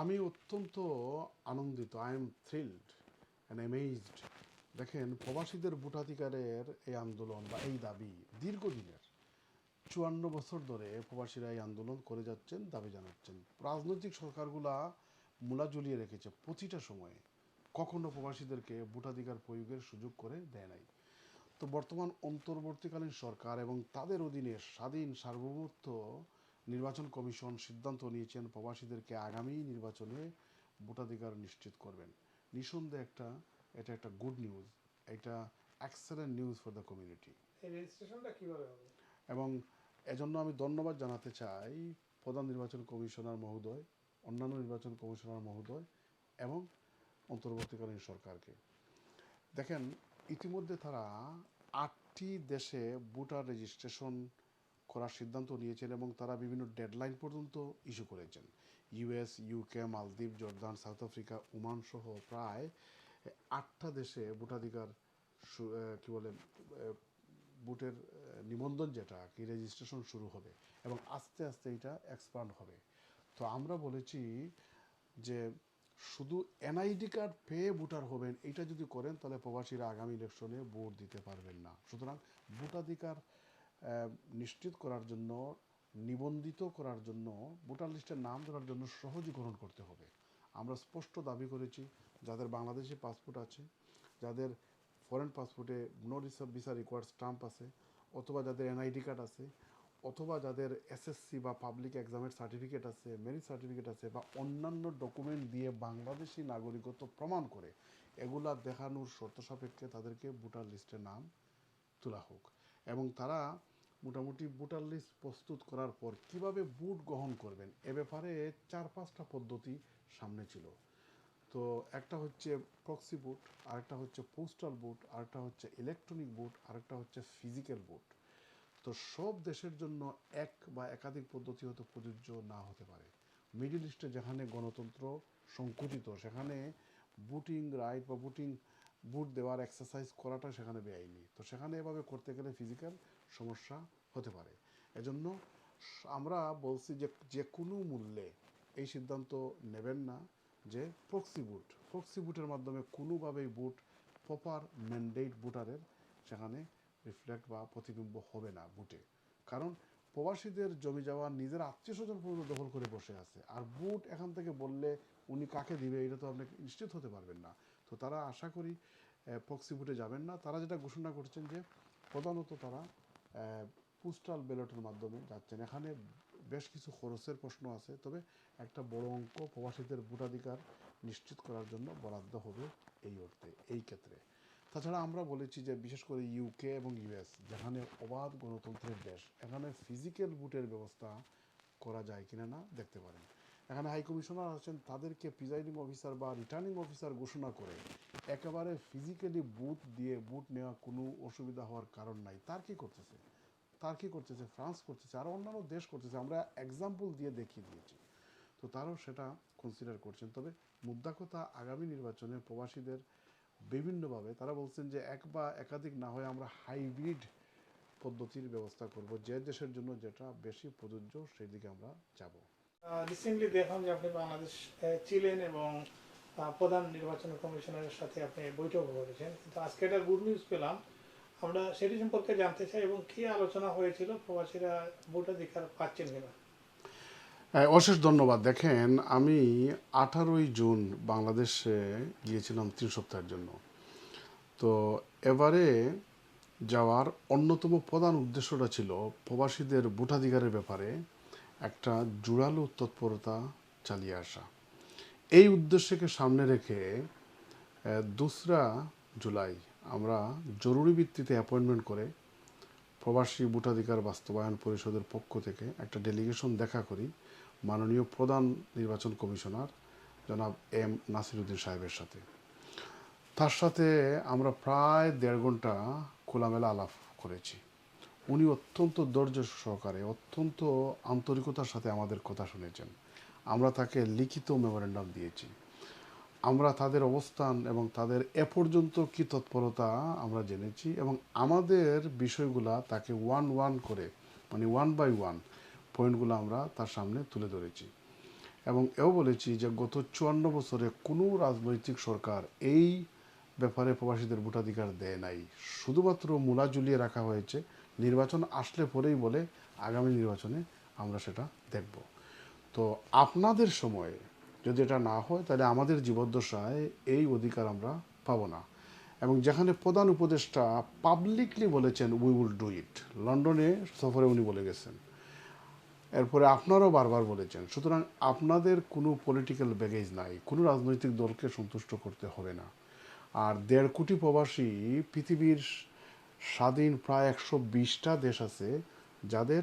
আমি অত্যন্ত আনন্দিত I am thrilled and amazed দেখেন, প্রবাসীদের ভোটাধিকারের এই আন্দোলন বা এই দাবি দীর্ঘদিনের। চুয়ান্ন বছর ধরে প্রবাসীরা এই আন্দোলন করে যাচ্ছেন, দাবি জানাচ্ছেন। রাজনৈতিক সরকারগুলা মূলা জ্বলিয়ে রেখেছে প্রতিটা সময়ে। কখনো প্রবাসীদেরকে ভোটাধিকার প্রয়োগের সুযোগ করে দেয় নাই। তো বর্তমান অন্তর্বর্তীকালীন সরকার এবং তাদের অধীনে স্বাধীন সার্বভৌমত্ব নির্বাচন কমিশন সিদ্ধান্ত নিয়েছেন প্রবাসীদেরকে আগামী নির্বাচনে ভোটাধিকার নিশ্চিত করবেন। নিঃসন্দেহে একটা এটা একটা গুড নিউজ এটা excellent news for the community রেজিস্ট্রেশনটা কীভাবে এবং এজন্য আমি ধন্যবাদ জানাতে চাই প্রধান নির্বাচন কমিশনার মহোদয় অন্যান্য নির্বাচন কমিশনার মহোদয় এবং অন্তর্বর্তীকালীন সরকারকে। দেখেন ইতিমধ্যে তারা আটটি দেশে ভোটার রেজিস্ট্রেশন করার সিদ্ধান্ত নিয়েছেন এবং তারা বিভিন্ন ডেডলাইন পর্যন্ত ইস্যু করেছেন। ইউএস, ইউকে, মালদ্বীপ, জর্দান, সাউথ আফ্রিকা, ওমান সহ প্রায় আটটা দেশে ভোটাধিকার কি বলে ভোটের নিবন্ধন যেটা, কি রেজিস্ট্রেশন শুরু হবে এবং আস্তে আস্তে এটা এক্সপান্ড হবে। তো আমরা বলেছি যে শুধু এনআইডি কার্ড পেয়ে ভোটার হবেন, এটা যদি করেন তাহলে প্রবাসীরা আগামী ইলেকশনে ভোট দিতে পারবেন না। সুতরাং ভোটাধিকার নিশ্চিত করার জন্য, নিবন্ধিত করার জন্য, ভোটার লিস্টের নাম ধরার জন্য সহজীকরণ করতে হবে। আমরা স্পষ্ট দাবি করেছি, যাদের বাংলাদেশি পাসপোর্ট আছে, যাদের ফরেন পাসপোর্টে নো ভিসা রিকোয়ার্ড স্টাম্প আছে, অথবা যাদের এনআইডি কার্ড আছে, অথবা যাদের এসএসসি বা পাবলিক এক্সামের সার্টিফিকেট আছে মেরিট সার্টিফিকেট আছে, বা অন্যান্য ডকুমেন্ট দিয়ে বাংলাদেশি নাগরিকত্ব প্রমাণ করে, এগুলা দেখানোর শর্ত সাপেক্ষে তাদেরকে ভোটার লিস্টে নাম তোলা হোক। এবং তারা মোটামুটি ভোটার লিস্ট প্রস্তুত করার পর কীভাবে বুট গ্রহণ করবেন, এ ব্যাপারে চার পাঁচটা পদ্ধতি সামনে ছিল। তো একটা হচ্ছে প্রক্সি বুট আরেকটা হচ্ছে পোস্টাল বুট আরেকটা হচ্ছে ইলেকট্রনিক বুট আরেকটা হচ্ছে ফিজিক্যাল বুট তো সব দেশের জন্য এক বা একাধিক পদ্ধতি হতে প্রযোজ্য না হতে পারে। মিডিল ইস্টে যেখানে গণতন্ত্র সংকুচিত, সেখানে বুটিং রাইট বা বুটিং বুট দেওয়ার এক্সারসাইজ করাটা সেখানে বেআইনি। তো সেখানে এভাবে করতে গেলে ফিজিক্যাল সমস্যা হতে পারে। এজন্য আমরা বলছি যে যে কোনো মূল্যে এই সিদ্ধান্ত নেবেন না যে প্রক্সি বুট প্রক্সি বুটের মাধ্যমে কোনোভাবেই বুট প্রপার ম্যান্ডেট বুটারের সেখানে রিফ্লেক্ট বা প্রতিবিম্ব হবে না বুটে। কারণ প্রবাসীদের জমি যাওয়া নিজের আত্মীয় স্বজন পর্যন্ত দখল করে বসে আছে। আর বুট এখান থেকে বললে উনি কাকে দিবে, এটা তো আপনি নিশ্চিত হতে পারবেন না। তো তারা আশা করি প্রক্সি বুটে যাবেন না। তারা যেটা ঘোষণা করছেন যে, প্রধানত তারা পোস্টাল ব্যালটের মাধ্যমে যাচ্ছেন। এখানে বেশ কিছু খরচের প্রশ্ন আছে, তবে একটা বড় অঙ্ক প্রবাসীদের ভোটাধিকার নিশ্চিত করার জন্য বরাদ্দ হবে এই অর্থে, এই ক্ষেত্রে। তাছাড়া আমরা বলেছি যে, বিশেষ করে ইউকে এবং ইউএস যেখানে অবাধ গণতন্ত্রের দেশ, এখানে ফিজিক্যাল বুটের ব্যবস্থা করা যায় কিনা না, দেখতে পারেন। এখানে হাই কমিশনার আছেন, তাদেরকে প্রিজাইডিং অফিসার বা রিটার্নিং অফিসার ঘোষণা করে একেবারে ফিজিক্যালি বুথ দিয়ে বুট নেওয়া কোনো অসুবিধা হওয়ার কারণ নাই। তার কি করতেছে? তার কি করতেছে? ফ্রান্স করতেছে আরও অন্যান্য দেশ করতেছে। আমরা এক্সাম্পল দিয়ে দেখিয়ে দিয়েছি। তো তারাও সেটা কনসিডার করছেন। তবে মুদ্রা কথা আগামী নির্বাচনে প্রবাসীদের বিভিন্নভাবে তারা বলছেন যে এক বা একাধিক না হয়ে আমরা হাইব্রিড পদ্ধতির ব্যবস্থা করব। যে দেশের জন্য যেটা বেশি প্রযোজ্য সেই দিকে আমরা যাব। রিসেন্টলি দেখলাম যে আপনি বাংলাদেশ ছিলেন এবং প্রধান নির্বাচন কমিশনারের সাথে আপনি বৈঠক করেছেন। কিন্তু আজকে একটা গুড নিউজ পেলাম। আমরা সেটি সম্পর্কে জানতে চাই এবং কি আলোচনা হয়েছিল, প্রবাসীরা ভোটাধিকার পাচ্ছেন কিনা? অশেষ ধন্যবাদ। দেখেন, আমি আঠারোই জুন বাংলাদেশে গিয়েছিলাম তিন সপ্তাহের জন্য। তো এবারে যাওয়ার অন্যতম প্রধান উদ্দেশ্যটা ছিল প্রবাসীদের ভোটাধিকারের ব্যাপারে একটা জোরালো তৎপরতা চালিয়ে আসা। এই উদ্দেশ্যকে সামনে রেখে দোসরা জুলাই আমরা জরুরি ভিত্তিতে অ্যাপয়েন্টমেন্ট করে প্রবাসী ভোটাধিকার বাস্তবায়ন পরিষদের পক্ষ থেকে একটা ডেলিগেশন দেখা করি। মাননীয় প্রধান নির্বাচন কমিশনার জনাব এম নাসিরুদ্দিন সাহেবের সাথে। তার সাথে আমরা প্রায় দেড় ঘণ্টা খোলামেলা আলাপ করেছি। উনি অত্যন্ত ধৈর্য সহকারে, অত্যন্ত আন্তরিকতার সাথে আমাদের কথা শুনেছেন। আমরা তাকে লিখিত মেমোরেন্ডাম দিয়েছি। আমরা তাদের অবস্থান এবং তাদের এ পর্যন্ত কি তৎপরতা আমরা জেনেছি এবং আমাদের বিষয়গুলা তাকে ওয়ান ওয়ান করে মানে ওয়ান বাই ওয়ান পয়েন্টগুলো আমরা তার সামনে তুলে ধরেছি। এবং এও বলেছি যে গত চুয়ান্ন বছরে কোনো রাজনৈতিক সরকার এই ব্যাপারে প্রবাসীদের ভোটাধিকার দেয় নাই। শুধুমাত্র মূলা ঝুলিয়ে রাখা হয়েছে নির্বাচন আসলে পরেই বলে আগামী নির্বাচনে আমরা সেটা দেখব। তো আপনাদের সময়ে যদি এটা না হয়, তাহলে আমাদের জীবদ্দশায় এই অধিকার আমরা পাবো না। এবং যেখানে প্রধান উপদেষ্টা পাবলিকলি বলেছেন উই উইল ডু ইট লন্ডনে সফরে উনি বলে গেছেন। এরপরে আপনারাও বারবার বলেছেন, সুতরাং আপনাদের কোনো পলিটিক্যাল ব্যাগেজ নাই, কোনো রাজনৈতিক দলকে সন্তুষ্ট করতে হবে না। আর দেড় কোটি প্রবাসী পৃথিবীর স্বাধীন প্রায় একশো বিশটা দেশ আছে, যাদের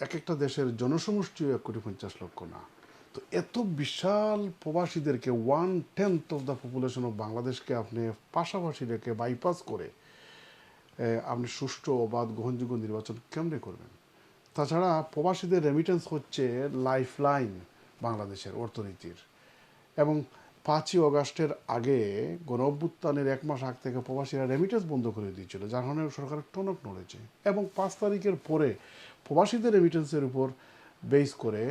এক একটা দেশের জনসমষ্টিও এক কোটি পঞ্চাশ লক্ষ না। তো এত বিশাল প্রবাসীদেরকে one tenth of the population of বাংলাদেশকে আপনি পাশাপাশি রেখে বাইপাস করে আপনি সুষ্ঠু, অবাধ, গ্রহণযোগ্য নির্বাচন কেমনে করবেন? তাছাড়া প্রবাসীদের রেমিটেন্স হচ্ছে লাইফ লাইন বাংলাদেশের অর্থনীতির। এবং পাঁচই অগাস্টের আগে গণ অভ্যুত্থানের এক মাস আগ থেকে প্রবাসীরা রেমিটেন্স বন্ধ করে দিয়েছিল, যার কারণে সরকারের টনক নড়েছে এবং পাঁচ তারিখের পরে প্রবাসীদের রেমিটেন্সের উপর বেস করে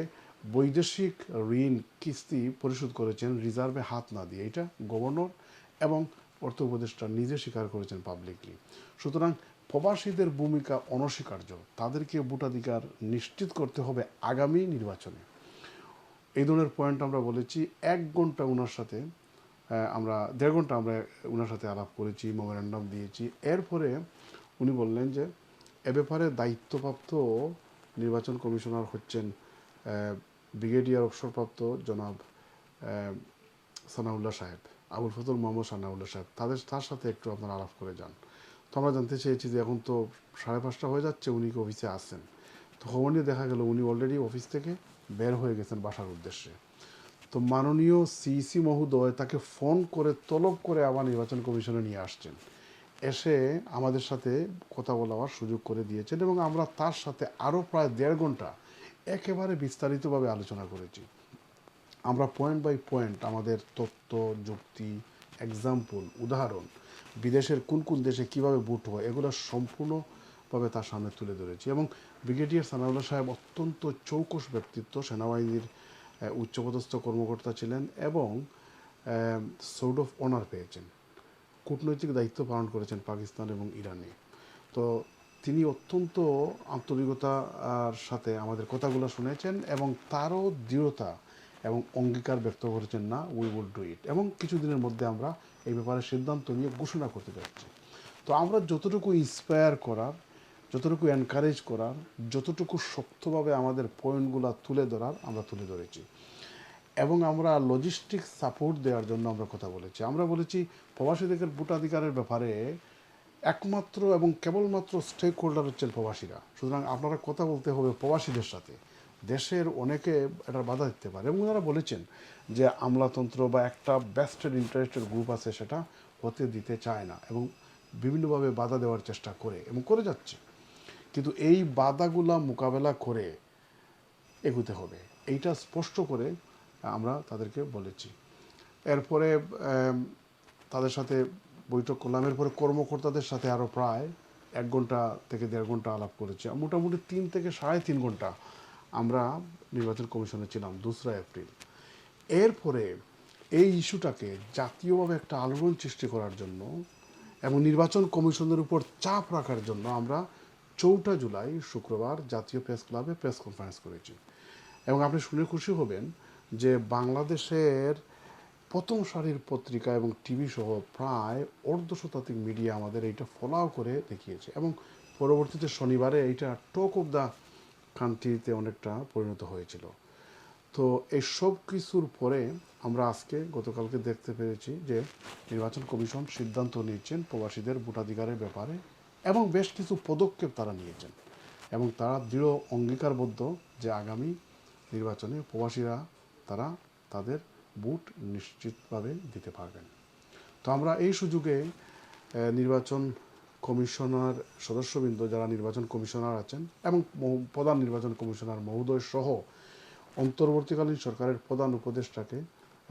বৈদেশিক ঋণ কিস্তি পরিশোধ করেছেন রিজার্ভে হাত না দিয়ে। এটা গভর্নর এবং অর্থ উপদেষ্টা নিজে স্বীকার করেছেন পাবলিকলি সুতরাং প্রবাসীদের ভূমিকা অনস্বীকার্য, তাদেরকে ভোটাধিকার নিশ্চিত করতে হবে আগামী নির্বাচনে। এই ধরনের পয়েন্ট আমরা বলেছি, এক ঘণ্টা ওনার সাথে আমরা, দেড় ঘণ্টা আমরা ওনার সাথে আলাপ করেছি মেমোরেন্ডাম দিয়েছি। এরপরে উনি বললেন যে, এ ব্যাপারে দায়িত্বপ্রাপ্ত নির্বাচন কমিশনার হচ্ছেন ব্রিগেডিয়ার অবসরপ্রাপ্ত জনাব সানাউল্লাহ সাহেব, আবুল ফজল মোহাম্মদ সানাউল্লাহ সাহেব। তাদের, তার সাথে একটু আপনারা আলাপ করে যান। তো আমরা জানতে চেয়েছি যে এখন তো সাড়ে পাঁচটা হয়ে যাচ্ছে, উনি কি অফিসে আসছেন তো খবর নিয়ে দেখা গেল উনি অলরেডি অফিস থেকে বের হয়ে গেছেন বাসার উদ্দেশ্যে। তো মাননীয় সিইসি মহোদয় তাকে ফোন করে তলব করে আবার নির্বাচন কমিশনে নিয়ে আসছেন। এসে আমাদের সাথে কথা বলার সুযোগ করে দিয়েছেন এবং আমরা তার সাথে আরও প্রায় দেড় ঘণ্টা একেবারে বিস্তারিতভাবে আলোচনা করেছি। আমরা পয়েন্ট বাই পয়েন্ট আমাদের তথ্য, যুক্তি এক্সাম্পল উদাহরণ, বিদেশের কোন কোন দেশে কীভাবে ভোট হয়, এগুলো সম্পূর্ণভাবে তার সামনে তুলে ধরেছি। এবং ব্রিগেডিয়ার সানাউল্লাহ সাহেব অত্যন্ত চৌকস ব্যক্তিত্ব, সেনাবাহিনীর উচ্চপদস্থ কর্মকর্তা ছিলেন এবং সোর্ড অফ অনার পেয়েছেন। কূটনৈতিক দায়িত্ব পালন করেছেন পাকিস্তান এবং ইরানে। তো তিনি অত্যন্ত আন্তরিকতার সাথে আমাদের কথাগুলো শুনেছেন এবং তারও দৃঢ়তা এবং অঙ্গীকার ব্যক্ত করেছেন না উই উইল ডু ইট এবং কিছুদিনের মধ্যে আমরা এই ব্যাপারে সিদ্ধান্ত নিয়ে ঘোষণা করতে যাচ্ছি। তো আমরা যতটুকু ইন্সপায়ার করার যতটুকু এনকারেজ করার, যতটুকু শক্তভাবে আমাদের পয়েন্টগুলো তুলে ধরার আমরা তুলে ধরেছি। এবং আমরা লজিস্টিক সাপোর্ট দেওয়ার জন্য আমরা কথা বলেছি। আমরা বলেছি, প্রবাসীদের ভোটাধিকারের ব্যাপারে একমাত্র এবং কেবলমাত্র স্টেক হোল্ডার হচ্ছেন প্রবাসীরা। সুতরাং আপনারা কথা বলতে হবে প্রবাসীদের সাথে। দেশের অনেকে এটা বাধা দিতে পারে। এবং ওনারা বলেছেন যে, আমলাতন্ত্র বা একটা বেস্টেড ইন্টারেস্টের গ্রুপ আছে সেটা হতে দিতে চায় না এবং বিভিন্নভাবে বাধা দেওয়ার চেষ্টা করে এবং করে যাচ্ছে। কিন্তু এই বাধাগুলা মোকাবেলা করে এগুতে হবে। এইটা স্পষ্ট করে আমরা তাদেরকে বলেছি। এরপরে তাদের সাথে বৈঠক করলাম। এরপরে কর্মকর্তাদের সাথে আরও প্রায় এক ঘণ্টা থেকে দেড় ঘণ্টা আলাপ করেছি। মোটামুটি তিন থেকে সাড়ে তিন ঘণ্টা আমরা নির্বাচন কমিশনে ছিলাম দোসরা এপ্রিল। এরপরে এই ইস্যুটাকে জাতীয়ভাবে একটা আলোড়ন সৃষ্টি করার জন্য এবং নির্বাচন কমিশনের উপর চাপ রাখার জন্য আমরা চৌঠা জুলাই শুক্রবার জাতীয় প্রেস ক্লাবে প্রেস কনফারেন্স করেছি। এবং আপনি শুনে খুশি হবেন যে বাংলাদেশের প্রথম সারির পত্রিকা এবং টিভি সহ প্রায় অর্ধশতাধিক মিডিয়া আমাদের এইটা ফলাও করে দেখিয়েছে এবং পরবর্তীতে শনিবারে এইটা টক অফ দ্য কান্ট্রিতে অনেকটা পরিণত হয়েছিল। তো এই সব কিছুর পরে আমরা আজকে গতকালকে দেখতে পেরেছি যে নির্বাচন কমিশন সিদ্ধান্ত নিয়েছেন প্রবাসীদের ভোটাধিকারের ব্যাপারে এবং বেশ কিছু পদক্ষেপ তারা নিয়েছেন এবং তারা দৃঢ় অঙ্গীকারবদ্ধ যে আগামী নির্বাচনে প্রবাসীরা তারা তাদের ভোট নিশ্চিতভাবে দিতে পারবেন। তো আমরা এই সুযোগে নির্বাচন কমিশনার সদস্যবৃন্দ যারা নির্বাচন কমিশনার আছেন এবং প্রধান নির্বাচন কমিশনার মহোদয় সহ অন্তর্বর্তীকালীন সরকারের প্রধান উপদেষ্টাকে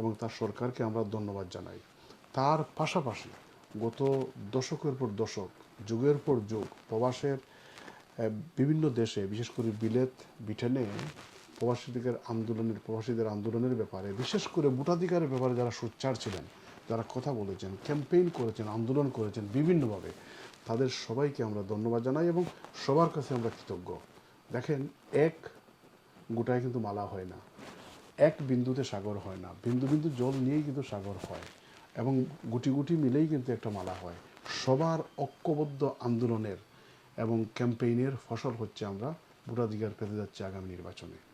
এবং তার সরকারকে আমরা ধন্যবাদ জানাই। তার পাশাপাশি গত দশকের পর দশক, যুগের পর যুগ, প্রবাসের বিভিন্ন দেশে, বিশেষ করে বিলেত ব্রিটেনে প্রবাসীদের আন্দোলনের প্রবাসীদের আন্দোলনের ব্যাপারে, বিশেষ করে ভোটাধিকারের ব্যাপারে যারা সোচ্চার ছিলেন, যারা কথা বলেছেন, ক্যাম্পেইন করেছেন, আন্দোলন করেছেন বিভিন্নভাবে, তাদের সবাইকে আমরা ধন্যবাদ জানাই এবং সবার কাছে আমরা কৃতজ্ঞ। দেখেন, এক গোটায় কিন্তু মালা হয় না। এক বিন্দুতে সাগর হয় না। বিন্দু বিন্দু জল নিয়েই কিন্তু সাগর হয়। এবং গুটি গুটি মিলেই কিন্তু একটা মালা হয়। সবার ঐক্যবদ্ধ আন্দোলনের এবং ক্যাম্পেইনের ফসল হচ্ছে আমরা ভোটাধিকার পেতে যাচ্ছি আগামী নির্বাচনে।